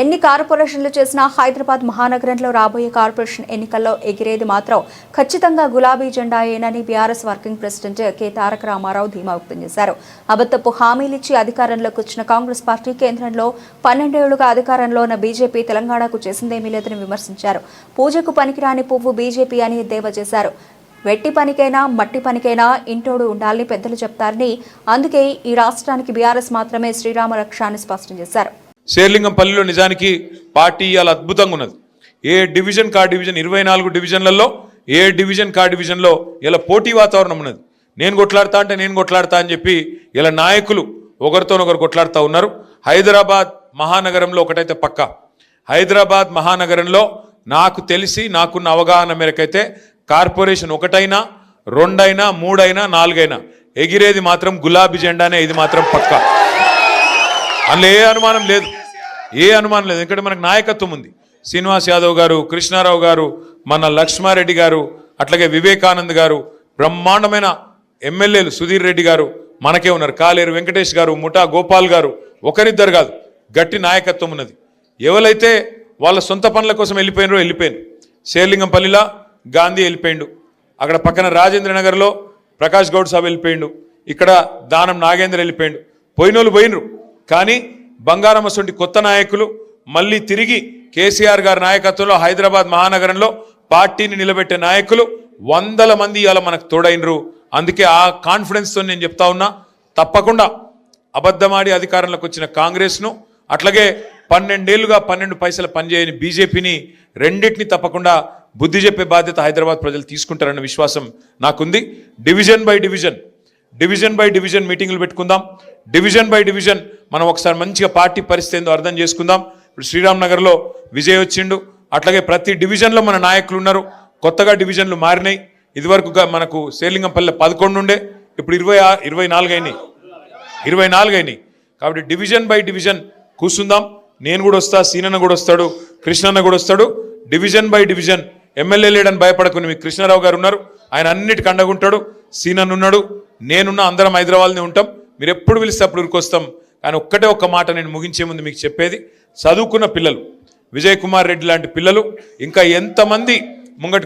ఎన్ని కార్పొరేషన్లు చేసినా హైదరాబాద్ మహానగరంలో రాబోయే కార్పొరేషన్ ఎన్నికల్లో ఎగిరేది మాత్రం ఖచ్చితంగా గులాబీ జెండాయేనని BRS working president K Taraka Rama Rao ధీమా వ్యక్తం చేశారు. అబద్ధపు హామీలిచ్చి అధికారంలోకి వచ్చిన కాంగ్రెస్ పార్టీ కేంద్రంలో పన్నెండేళ్ళుగా అధికారంలో ఉన్న బీజేపీ తెలంగాణకు చేసిందేమీ లేదని విమర్శించారు. పూజకు పనికిరాని పువ్వు బీజేపీ అని ఎద్దేవా చేశారు. వెట్టి పనికైనా మట్టి పనికైనా ఇంటోడు ఉండాలని పెద్దలు చెప్తారని అందుకే ఈ రాష్ట్రానికి బీఆర్ఎస్ మాత్రమే శ్రీరామ రక్ష అని స్పష్టం చేశారు. శేర్లింగంపల్లిలో నిజానికి పార్టీ ఇవాళ అద్భుతంగా ఉన్నది ఏ డివిజన్ కా డివిజన్ ఇరవై నాలుగు డివిజన్లలో ఏ డివిజన్ కా డివిజన్లో ఇలా పోటీ వాతావరణం ఉన్నది నేను కొట్లాడతా అంటే నేను కొట్లాడతా అని చెప్పి ఇలా నాయకులు ఒకరితోనొకరు కొట్లాడుతూ ఉన్నారు. హైదరాబాద్ మహానగరంలో ఒకటైతే పక్క. హైదరాబాద్ మహానగరంలో నాకు తెలిసి నాకున్న అవగాహన మేరకైతే కార్పొరేషన్ ఒకటైనా రెండైనా మూడైనా నాలుగైనా. ఎగిరేది మాత్రం గులాబీ జెండానే ఇది మాత్రం పక్కా. అందులో ఏ అనుమానం లేదు. ఏ అనుమానం లేదు. ఎందుకంటే మనకు నాయకత్వం ఉంది. శ్రీనివాస్ యాదవ్ గారు కృష్ణారావు గారు మన లక్ష్మారెడ్డి గారు అట్లాగే వివేకానంద్ గారు బ్రహ్మాండమైన ఎమ్మెల్యేలు సుధీర్ రెడ్డి గారు మనకే ఉన్నారు. కాలేరు వెంకటేష్ గారు ముఠా గోపాల్ గారు ఒకరిద్దరు కాదు. గట్టి నాయకత్వం ఉన్నది. ఎవరైతే వాళ్ళ సొంత పనుల కోసం వెళ్ళిపోయినారో వెళ్ళిపోయాను శేర్లింగంపల్లిలా గాంధీ వెళ్ళిపోయిండు. అక్కడ పక్కన రాజేంద్ర నగర్లో ప్రకాష్ గౌడ్ సాబ్ వెళ్ళిపోయిండు. ఇక్కడ దానం నాగేంద్ర వెళ్ళిపోయిండు. పోయినోళ్ళు పోయినరు. కానీ బంగారమసొంటి కొత్త నాయకులు మళ్ళీ తిరిగి కేసీఆర్ గారి నాయకత్వంలో హైదరాబాద్ మహానగరంలో పార్టీని నిలబెట్టే నాయకులు వందల మంది ఇవాళ మనకు తోడైనరు. అందుకే ఆ కాన్ఫిడెన్స్తో నేను చెప్తా ఉన్నా తప్పకుండా అబద్ధమాడి అధికారంలోకి వచ్చిన కాంగ్రెస్ను అట్లాగే పన్నెండేళ్ళుగా పన్నెండు పైసలు పనిచేయని బీజేపీని రెండింటిని తప్పకుండా బుద్ధి చెప్పే బాధ్యత హైదరాబాద్ ప్రజలు తీసుకుంటారన్న విశ్వాసం నాకుంది. Division by division division by division మీటింగ్లు పెట్టుకుందాం. డివిజన్ బై డివిజన్ మనం ఒకసారి మంచిగా పార్టీ పరిస్థితి ఏందో అర్థం చేసుకుందాం. ఇప్పుడు శ్రీరామ్ నగర్లో విజయ్ వచ్చిండు. అట్లాగే ప్రతి డివిజన్లో మన నాయకులు ఉన్నారు. కొత్తగా డివిజన్లు మారినాయి. ఇదివరకు మనకు సేలింగంపల్లె పదకొండు ఉండే. ఇప్పుడు ఇరవై ఆ- ఇరవై నాలుగు అయినాయి. ఇరవై నాలుగు అయినాయి. కాబట్టి డివిజన్ బై డివిజన్ కూర్చుందాం. నేను కూడా వస్తా సీనన్న కూడా వస్తాడు కృష్ణన్న కూడా వస్తాడు. డివిజన్ బై డివిజన్ ఎమ్మెల్యే లేడని భయపడకుని మీ కృష్ణారావు గారు ఉన్నారు. ఆయన అన్నిటికి అండగుంటాడు సీనన్ ఉన్నాడు. నేనున్న అందరం హైదరాబాద్నే ఉంటాం. మీరు ఎప్పుడు పిలిస్తే అప్పుడు ఉరికొస్తాం కానీ ఒక్కటే ఒక్క మాట నేను ముగించే ముందు మీకు చెప్పేది చదువుకున్న పిల్లలు విజయ్ కుమార్ రెడ్డి లాంటి పిల్లలు ఇంకా ఎంతమంది ముంగటి